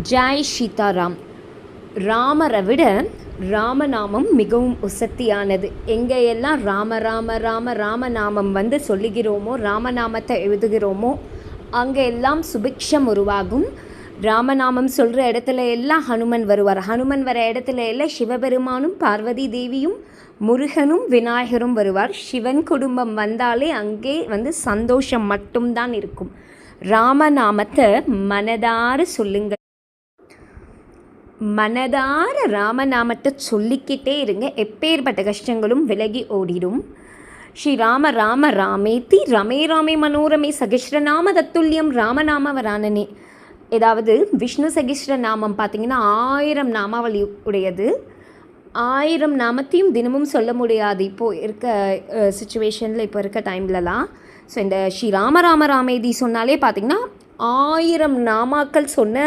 Joy Sitaram. ராமரை விட ராமநாமம் மிகவும் உசத்தியானது. எங்கே எல்லாம் ராம ராம ராம ராமநாமம் வந்து சொல்லுகிறோமோ ராமநாமத்தை எழுதுகிறோமோ அங்கே எல்லாம் சுபிக்ஷம் உருவாகும். ராமநாமம் சொல்கிற இடத்துல எல்லாம் ஹனுமன் வருவார். ஹனுமன் வர இடத்துல எல்லாம் சிவபெருமானும் பார்வதி தேவியும் முருகனும் விநாயகரும் வருவார். சிவன் குடும்பம் வந்தாலே அங்கே வந்து சந்தோஷம் மட்டும்தான் இருக்கும். ராமநாமத்தை மனதார சொல்லுங்கள். மனதார ராமநாமத்தை சொல்லிக்கிட்டே இருங்க. எப்பேற்பட்ட கஷ்டங்களும் விலகி ஓடிடும். ஸ்ரீ ராம ராம ராமேதி ரமே ராமே மனோரமே சகிஷ்ரநாம தத்துல்யம் ராமநாம வரானனே ஏதாவது விஷ்ணு சகிஷ்ர நாமம் பார்த்தீங்கன்னா ஆயிரம் நாமாவளி உடையது. ஆயிரம் நாமத்தையும் தினமும் சொல்ல முடியாது. இப்போது இருக்க சுச்சுவேஷனில் இப்போ இருக்க டைம்லலாம் ஸோ இந்த ஸ்ரீ ராம ராம ராமேதி சொன்னாலே பார்த்தீங்கன்னா ஆயிரம் நாமாக்கள் சொன்ன